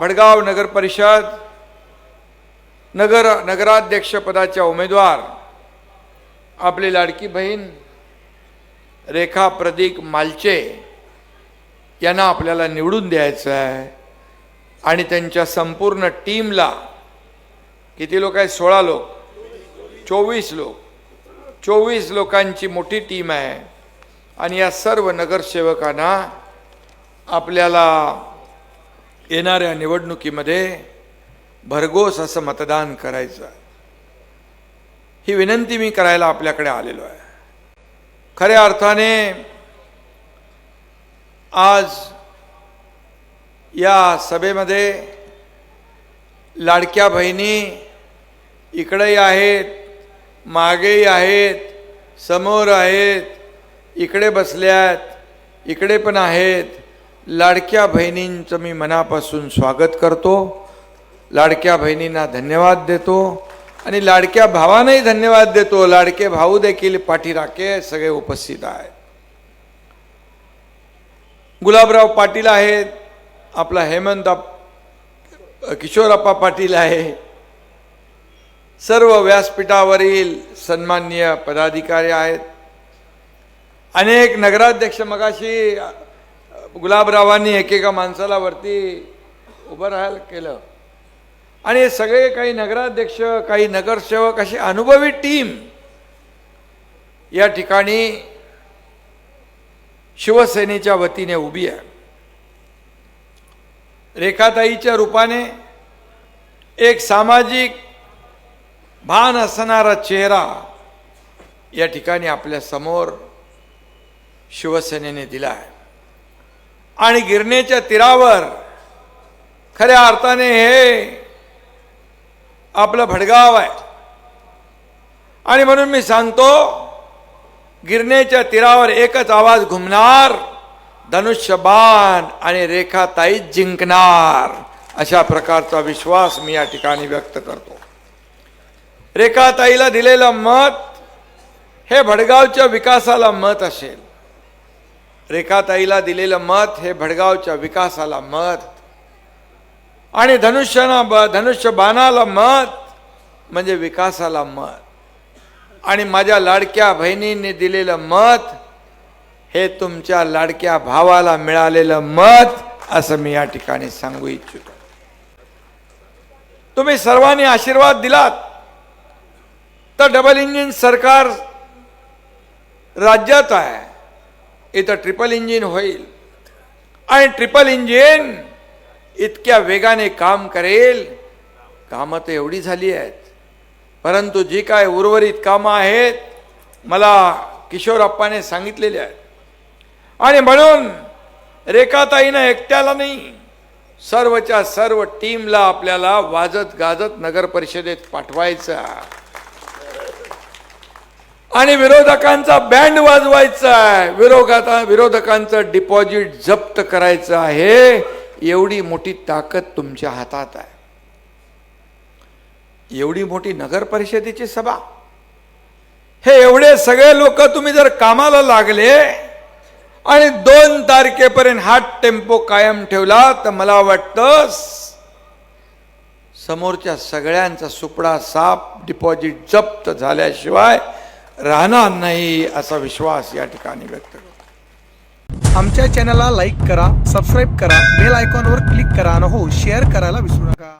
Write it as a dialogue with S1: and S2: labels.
S1: भडगाव नगर परिषद नगर नगराध्यक्षपदाच्या उमेदवार आपली लाडकी बहीण रेखा प्रदीक मालचे यांना आपल्याला निवडून द्यायचं आहे. आणि त्यांच्या संपूर्ण टीमला किती लोक आहेत? सोळा लोक. चोवीस लोक. चोवीस लोकांची मोठी टीम आहे. आणि या सर्व नगरसेवकांना आपल्याला येणाऱ्या निवडणुकीमध्ये भरघोस असं मतदान करायचं आहे. ही विनंती मी करायला आपल्याकडे आलेलो आहे. खऱ्या अर्थाने आज या सभेमध्ये लाडक्या बहिणी इकडेही आहेत मागेही आहेत समोर आहेत इकडे बसल्यात इकडे पण आहेत. लाडक्या बहिणींचं मी मनापासून स्वागत करतो. लाडक्या बहिणींना धन्यवाद देतो आणि लाडक्या भावांनाही धन्यवाद देतो. लाडके भाऊ देखील पाठीराखे सगळे उपस्थित आहेत. गुलाबराव पाटील आहेत. आपला हेमंत किशोरप्पा पाटील आहे. सर्व व्यासपीठावरील सन्माननीय पदाधिकारी आहेत. अनेक नगराध्यक्ष मगाशी गुलाबरावांनी एकेका माणसाला वरती उभं राहायला केलं. आणि सगळे काही नगराध्यक्ष काही नगरसेवक अशी अनुभवी टीम या ठिकाणी शिवसेनेच्या वतीने उभी आहे. रेखाताईच्या रूपाने एक सामाजिक भान असणारा चेहरा या ठिकाणी आपल्यासमोर शिवसेनेने दिला आहे. आणि गिरणेच्या तीरावर खऱ्या अर्थाने हे आपलं भडगाव आहे. आणि म्हणून मी सांगतो गिरणेच्या तीरावर एकच आवाज घुमणार धनुष्यबाण आणि रेखाताई जिंकणार अशा प्रकारचा विश्वास मी या ठिकाणी व्यक्त करतो. रेखाताईला दिलेलं मत हे भडगावच्या विकासाला मत असेल. रेखाताईला दिलेलं मत हे भडगावच्या विकासाला मत. आणि धनुष्यना ब धनुष्य बाणाला मत म्हणजे विकासाला मत. आणि माझ्या लाडक्या बहिणींनी दिलेलं मत हे तुमच्या लाडक्या भावाला मिळालेलं मत असं मी या ठिकाणी सांगू इच्छितो. तुम्ही सर्वांनी आशीर्वाद दिलात. तर डबल इंजिन सरकार राज्यात आहे. इथं ट्रिपल इंजिन होईल. आणि ट्रिपल इंजिन इतक्या वेगाने काम करेल. कामं तर एवढी झाली आहेत. परंतु जी काय उर्वरित कामं आहेत मला किशोरप्पाने सांगितलेली आहेत. आणि म्हणून रेखाताईनं एकट्याला नाही सर्वच्या सर्व टीमला आपल्याला वाजत गाजत नगर परिषदेत पाठवायचं आणि विरोधकांचा बँड वाजवायचा आहे विरोधका विरोधकांचं डिपॉझिट जप्त करायचं आहे. एवढी मोठी ताकद तुमच्या हातात आहे. एवढी मोठी नगर परिषदेची सभा. हे एवढे सगळे लोक तुम्ही जर कामाला लागले आणि दोन तारखेपर्यंत हा टेम्पो कायम ठेवला तर मला वाटतं समोरच्या सगळ्यांचा सुपडा साप डिपॉझिट जप्त झाल्याशिवाय राहणार नाही असा विश्वास या ठिकाणी व्यक्त करतो.
S2: आमच्या चॅनलला लाईक करा सबस्क्राईब करा बेल आयकॉनवर क्लिक करा आणि हो शेअर करायला विसरू नका.